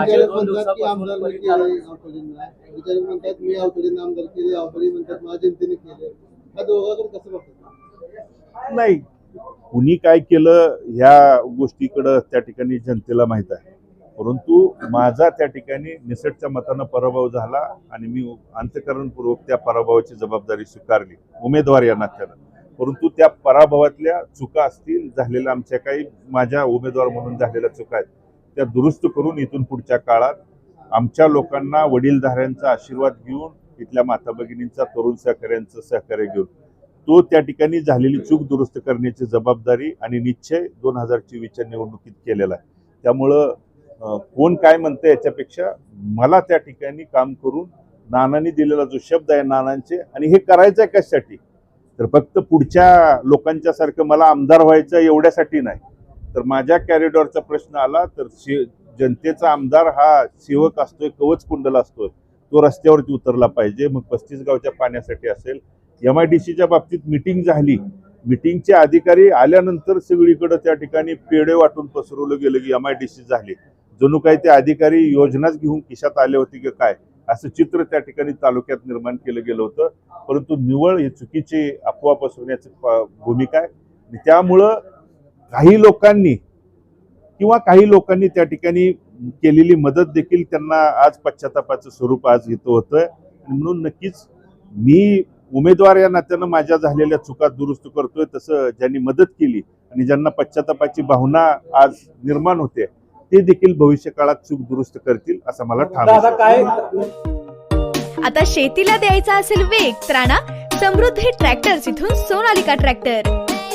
विचारक दोन म्हणतात की दिवसापासून आमदार परिचारक- केले आवताडेंना विचारक म्हणतात मी आवताडेंना आमदार केले आवताडे म्हणतात माझ्या जनतेने केले या दोघांकडे कसं बघतात? नाही. कुणी काय केलं ह्या गोष्टीकडं त्या ठिकाणी जनतेला माहीत आहे. परंतु माझा त्या ठिकाणी निसटच्या मतानं पराभव झाला आणि मी अंतकरणपूर्वक त्या पराभवाची जबाबदारी स्वीकारली. उमेदवार या नात्यानं. परंतु त्या पराभवातल्या चुका असतील झालेल्या आमच्या काही माझ्या उमेदवार म्हणून झालेल्या चुका आहेत. त्या दुरुस्त करून इथून पुढच्या काळात आमच्या लोकांना वडीलधाऱ्यांचा आशीर्वाद घेऊन इथल्या माता भगिनींचा तरुण सहकाऱ्यांचं सहकार्य घेऊन. तो त्या ठिकाणी झालेली चूक दुरुस्त करण्याची जबाबदारी आणि निश्चय दोन हजार चोवीसच्या निवडणुकीत केलेला आहे. त्यामुळं कोण काय म्हणतं याच्यापेक्षा मला त्या ठिकाणी काम करून नानांनी दिलेला जो शब्द आहे नानांचे आणि हे करायचं आहे कशासाठी? तर फक्त पुढच्या लोकांच्या सारखं मला आमदार व्हायचं एवढ्यासाठी नाही. तर माझ्या कॅरिडॉरचा प्रश्न आला तर शि जनतेचा आमदार हा सेवक असतोय कवच कुंडल असतोय तो रस्त्यावरती उतरला पाहिजे. मग पस्तीस गावच्या पाण्यासाठी असेल. एम आय डी सीच्या बाबतीत मिटिंग झाली. मिटिंगचे अधिकारी आल्यानंतर सगळीकडे त्या ठिकाणी पेढे वाटून पसरवलं गेलं की एम आय डी सी झाली. जणू काही ते अधिकारी योजनाच घेऊन खिशात आले होते की काय? असं चित्र त्या ठिकाणी तालुक्यात निर्माण केलं गेलं होतं. परंतु निवळ ही चुकीची अफवा पसरवण्याची प- भूमिका आहे. त्यामुळं काही लोकांनी किंवा काही लोकांनी त्या ठिकाणी केलेली मदत देखील त्यांना आज पश्चातापाचं स्वरूप आज इथं होतंय. आणि म्हणून नक्कीच मी उमेदवार या नात्यानं माझ्या झालेल्या चुका दुरुस्त करतोय तसं ज्यांनी मदत केली आणि ज्यांना पश्चातापाची भावना आज निर्माण होते ते देखील भविष्य काळात चूक दुरुस्त करतील असं मला ठाम आता शेतीला द्यायचा असेल वेग तर आणा समृद्धी ट्रॅक्टर्स इथून सोनालिका ट्रॅक्टर.